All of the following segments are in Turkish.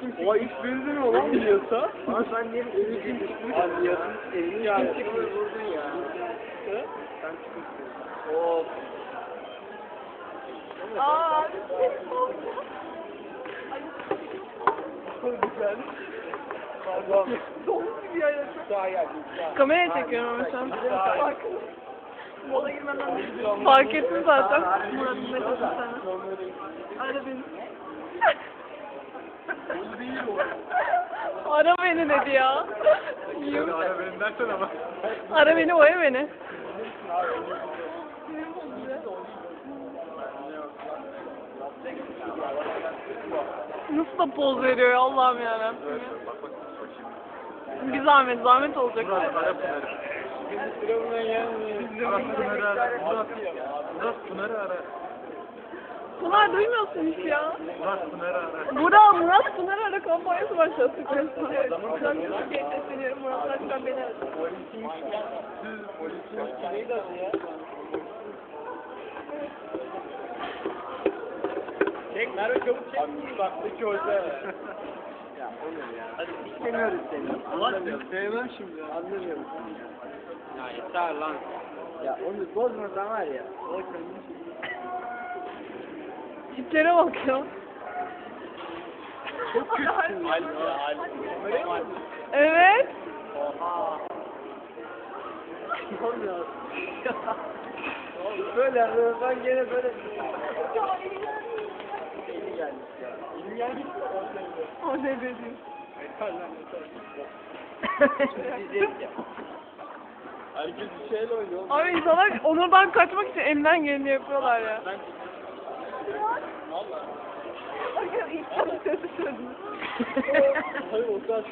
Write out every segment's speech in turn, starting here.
Kim O ilk benzin olan biliyorsa. Ama sen diyelim evini kim çıkmış? Abi yarın evini kim çıkmış? Vurdun ya. Sen çıkmışsın. Of. Aa, Güzel. Pardon. Daha geldi. kameraya çekiyorum ama şu an. Mola girmeden Fark ettin zaten. Murat'ın dedi sana? Ara beni. Ara beni dedi ya. Yiyor. Ara benim dersen ama. Ara beni, oya beni. Nasıl da poz veriyor ya Allah'ım yarabbim. Bir zahmet, zahmet olacak. Murat Pınar'ı ara. Murat, Murat Pınar'ı ara. Pınar duymuyorsun hiç ya. Murat Pınar'ı ara. Murat, Murat Pınar ara kampanyası başlattık resmen. Evet, Murat Türkiye'ye sesleniyorum. Murat Başkan beni aradı. Siz polisin neydi adı ya? Çek Merve çabuk çek. Baktaki hoca. ya olur ya. Hadi istemiyoruz seni. Anlamıyorum. Sevmem şimdi. Anlamıyorum. Ya yeter lan. Ya onu bozmasan var ya. O Tiplere bak ya. Çok Ali. Evet. Oha. Böyle ben gene böyle. Eli gelmiş ya. Eli gelmiş mi? O ne dedi? Yeter lan yeter. Herkes bir şeyle oynuyor. Abi insanlar onurdan kaçmak için elinden geleni yapıyorlar ya. Ben... Bakın ilk sesi söyledim. Hayır o kadar.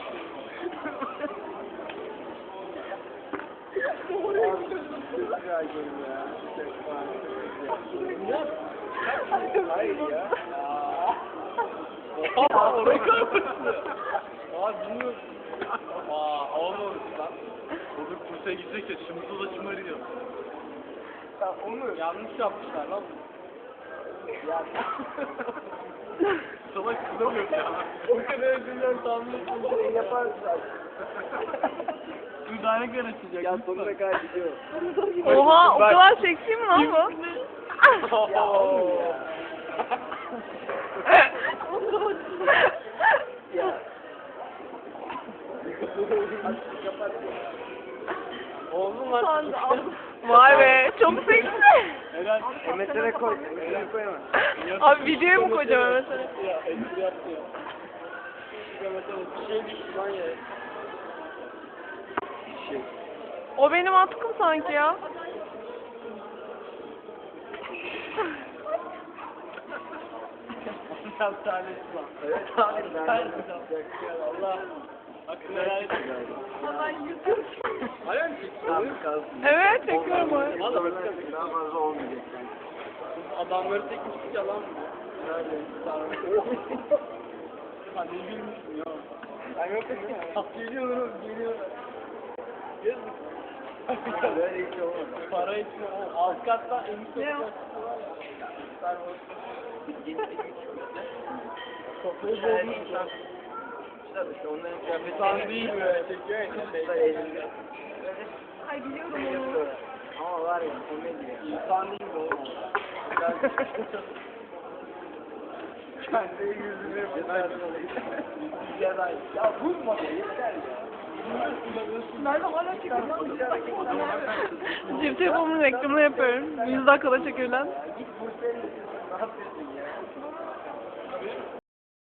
Hayır ya. Oha oraya kalmışsın. Aa bilmiyorum. Aa olmamış lan. Burada kursa gidecek ya şımızı da şımarıyor. Ya onu yanlış yapmışlar lan. Salak kızamıyor ya. O kadar özürler tahmin etmiyorum. Yaparız Dudağına kadar açacak. Ya sonuna kadar gidiyor. Oha o kadar seksi mi lan bu? Ya oğlum ya. Ya. Sandı, aldım. Vay be çok seksi. Emetlere koy. Emetlere koyma. Abi videoya mı koyacağım? Ya espri yaptı ya. Bir şey düştü lan ya. Bir şey. O benim atkım sanki ya. Tam tanesi lan. Evet ben. Allah. Hakkını helal et. Ben yutuyorum. Hala mı? Evet çekiyorum. Valla daha fazla olmayacak. Adamları çekmiştik mı? Nerede? Hani bilmişsin ya. Ben yok ya. Geliyorum, geliyorum. Böyle hiç olmadı. Para için o alt kattan en Ne o? Kafayı bozmuşlar. İşte onların kıyafeti tam değil böyle çekiyor ya. Kızlar elinde. Ay biliyorum onu. Ama var ya komedi ya. İnsan değil mi oğlum? Kendi yüzünü. Ya da ya vurma be yeter ya. Nerede hala çekiyorum. Cep telefonumun reklamını yapıyorum. 100 dakikada çekilen. Git Bursa'ya ne yapıyorsun ya?